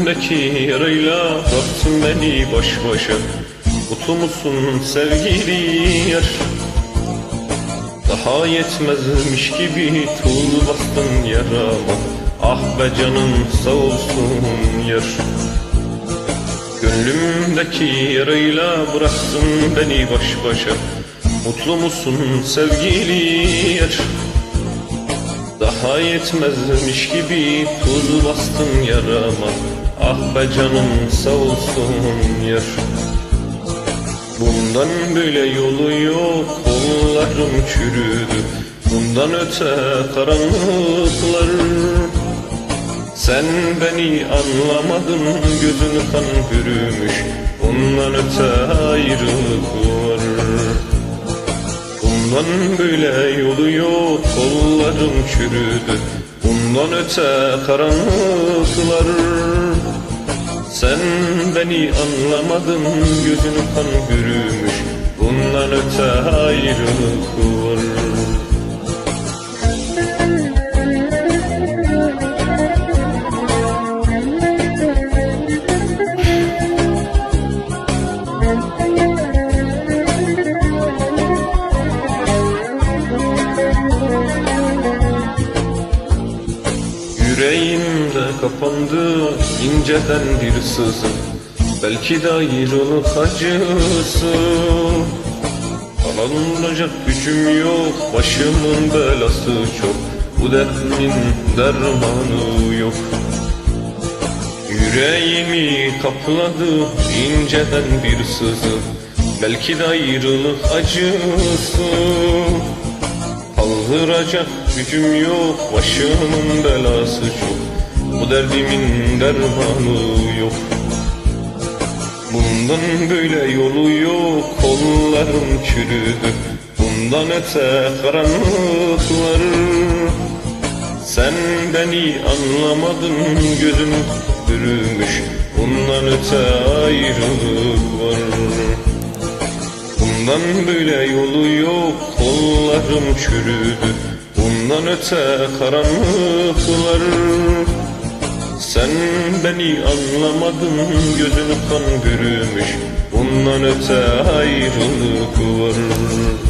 Gönlümdeki yarayla bıraktın beni baş başa. Mutlu musun sevgili yar? Daha yetmezmiş gibi tuz bastın yarama. Ah be canım sağ olsun yar. Gönlümdeki yarayla bıraktın beni baş başa. Mutlu musun sevgili yar Daha yetmezmiş gibi tuz bastın yarama. Ah be canım sağ olsun yar. Bundan böyle yolu yok kollarım çürüdü. Bundan öte karanlıklar. Sen beni anlamadın gözünü kan bürümüş. Bundan öte ayrılık Bundan böyle yolu yok kollarım çürüdü. Bundan öte karanlıklar. Sen beni anlamadın gözünü kan bürümüş. Bundan öte ayrılık var Yüreğimde kapandı inceden bir sızı. Belki de ayrılık acısı. Ağlanacak gücüm yok Başımın belası çok. Bu derdimin dermanı yok. Yüreğimi kapladı inceden bir sızı. Belki de ayrılık acısı Kaldıracak gücüm yok Başımın belası çok. Bu derdimin dermanı yok. Bundan böyle yolu yok Kollarım çürüdü. Bundan öte karanlıklar. Sen beni anlamadın Gözüm bürümüş. Bundan öte ayrılık var Bundan böyle yolu yok kollarım çürüdü. Bundan öte karanlıklar. Sen beni anlamadın gözün kan bürümüş. Bundan öte ayrılık var